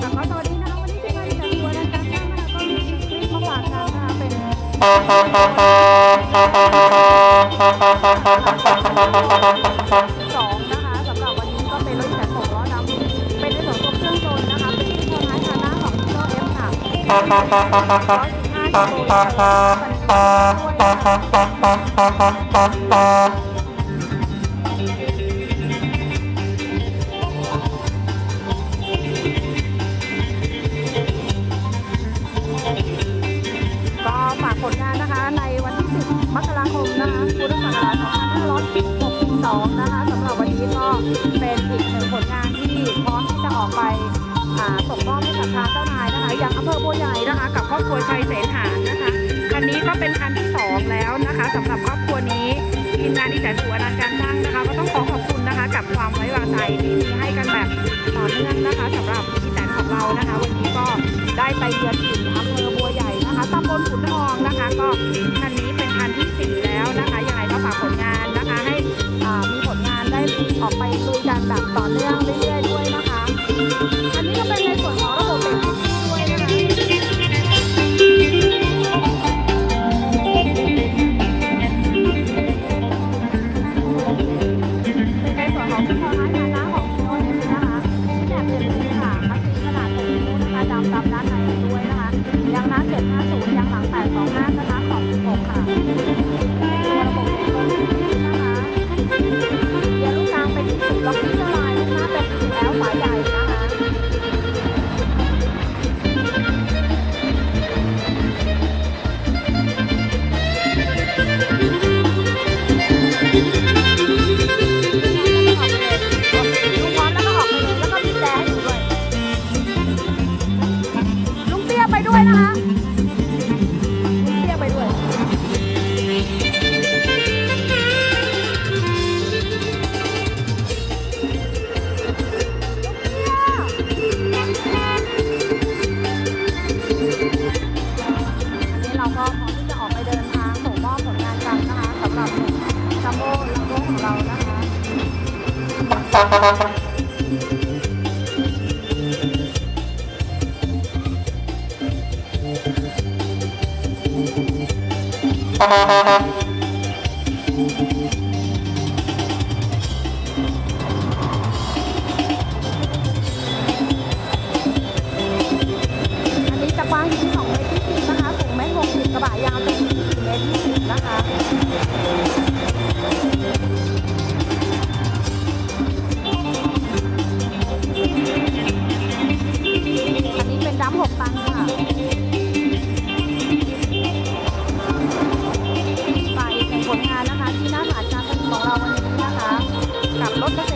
ค่ะขอสวัสดีนะคะวันนี้ที่มาจากตัวรายการนะคะก็มีคลิปมาฝากกันนะคะเป็นสองนะคะสำหรับวันนี้ก็เป็นรถแข่งหกล้อดำเป็นในส่วนของเครื่องยนต์นะคะเป็นที่ตัวท้ายคาหน้าของฮีโร่เอฟค่ะร้อยสิบห้ากิโลนะค มนะคะพุทธศักราช2562 นะคะสำหรับวันนี้ก็เป็นอีกหนึ่งผลงานที่พร้อมที่จะออกไปอ่าส่งมอบให้กับทางเจ้านายนะคะอย่างอำเภอบัวใหญ่นะคะ กับครอบครัวชัยเสนหานนะคะคันนี้ก็เป็นคันที่สองแล้วนะคะสำหรับครอบครัวนี้ทีมงานที่แสนสุอนันต์การช่างนะคะ ก็ต้องขอขอบคุณนะคะ กับความไว้วางใจที่มีให้กันแบบต่อเนื่องนะคะสำหรับพี่แตนของเรานะคะ วันนี้ก็ได้ไปเยือนถิ่นอำเภอบัวใหญ่นะคะตำบลขุนทองนะคะ ก็คันนี้ แล้วนะคะยังไงก็ฝากผลงานนะคะ ให้มีผลงานได้ออกไปลุยกันแบบต่อเนื่องเรื่อยๆด้วยนะคะ อันนี้ก็เป็นในส่วนของระบบเบรกด้วยนะคะในส่วนของชุดคอท้ายฐานะ ลุงพร้อมแล้วก็ออกเลยแล้วก็บีบแย้ด้วยลุงเตี้ยไปด้วยนะคะ อั ไปในค่งผลงานนะคะ ที่หน้าหาดการผลิตของเราวันนี้นะคะ กับรถเกษตร